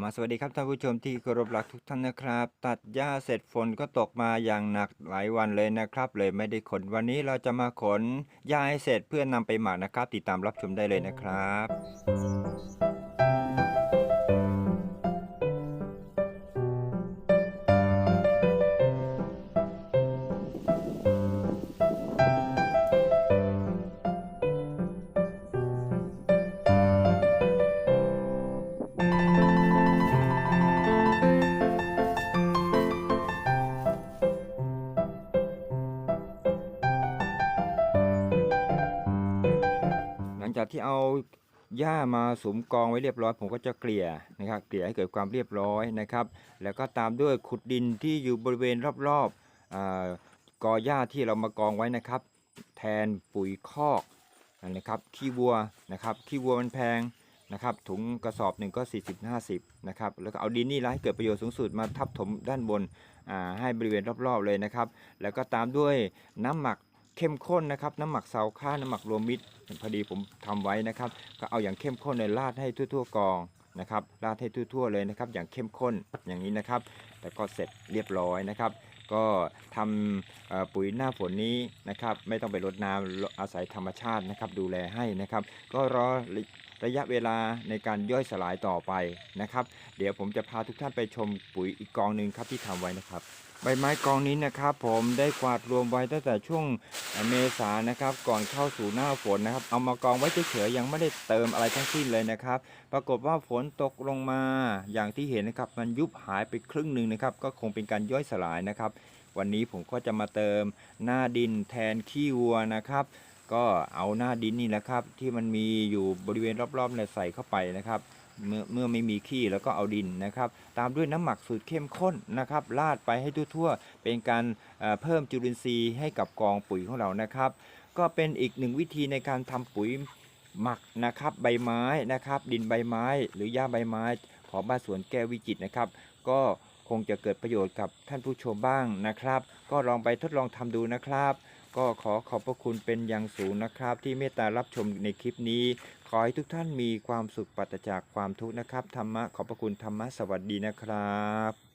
มาสวัสดีครับท่านผู้ชมที่เคารพรักทุกท่านนะครับ ตัดหญ้าเสร็จฝนก็ตกมาอย่างหนักหลายวันเลยนะครับ เลยไม่ได้ขนวันนี้เราจะมาขนหญ้าให้เสร็จเพื่อนำไปหมักนะครับ ติดตามรับชมได้เลยนะครับ จากที่เอาหญ้ามาสมกองไว้เรียบร้อยผมก็จะเกลี่ยนะครับ เกลี่ยให้เกิดความเรียบร้อยนะครับ แล้วก็ตามด้วยขุดดินที่อยู่บริเวณรอบๆอากอหญ้าที่เรามากองไว้นะครับ แทนปุ๋ยคอกนะครับขี้วัวนะครับขี้วัวมันแพงนะครับถุงกระสอบหนึ่งก็ 40 50นะครับแล้วก็เอาดินนี่ละให้เกิดประโยชน์สูงสุดมาทับถมด้านบนให้บริเวณรอบๆเลยนะครับ แล้วก็ตามด้วยน้ำหมัก เข้มข้นนะครับน้ำหมักเสาข้าวน้ำหมักรวมมิตรพอดีผมทำไว้นะครับ ก็เอาอย่างเข้มข้นเลยราดให้ทั่วๆกองนะครับราดให้ทั่วๆเลยนะครับ อย่างเข้มข้นอย่างนี้นะครับแล้วก็เสร็จเรียบร้อยนะครับ ก็ทำปุ๋ยหน้าฝนนี้นะครับ ไม่ต้องไปรดน้ำอาศัยธรรมชาตินะครับ ดูแลให้นะครับ ก็รอ ระยะเวลาในการย่อยสลายต่อไปนะครับ เดี๋ยวผมจะพาทุกท่านไปชมปุ๋ยอีกกองหนึ่งครับที่ทำไว้นะครับ ใบไม้กองนี้นะครับผมได้กวาดรวมไว้ตั้งแต่ช่วงเมษานะครับ ก่อนเข้าสู่หน้าฝนนะครับ เอามากองไว้เฉยๆยังไม่ได้เติมอะไรทั้งสิ้นเลยนะครับ ปรากฏว่าฝนตกลงมาอย่างที่เห็นนะครับ มันยุบหายไปครึ่งหนึ่งนะครับ ก็คงเป็นการย่อยสลายนะครับ วันนี้ผมก็จะมาเติมหน้าดินแทนขี้วัวนะครับ ก็เอาหน้าดินนี่แหละครับ ที่มันมีอยู่บริเวณรอบๆเนี่ยใส่เข้าไปนะครับ เมื่อเมื่อไม่มีขี้แล้วก็เอาดินนะครับ ตามด้วยน้ำหมักสูตรเข้มข้นนะครับราดไปให้ทั่วๆ เป็นการเอ่อเพิ่มจุลินทรีย์ให้กับกองปุ๋ยของเรานะครับ ก็เป็นอีกหนึ่งวิธีในการทำปุ๋ยหมักนะครับใบไม้นะครับ ดินใบไม้ หรือหญ้าใบไม้ของบ้านสวนแก้ววิจิตรนะครับ ก็คงจะเกิดประโยชน์กับท่านผู้ชมบ้างนะครับ ก็ลองไปทดลองทำดูนะครับ ก็ขอขอบพระคุณเป็นอย่างสูงนะครับ ที่เมตตารับชมในคลิปนี้ ขอให้ทุกท่านมีความสุขปราศจากความทุกข์นะครับธรรมะขอบพระคุณธรรมะสวัสดีนะครับ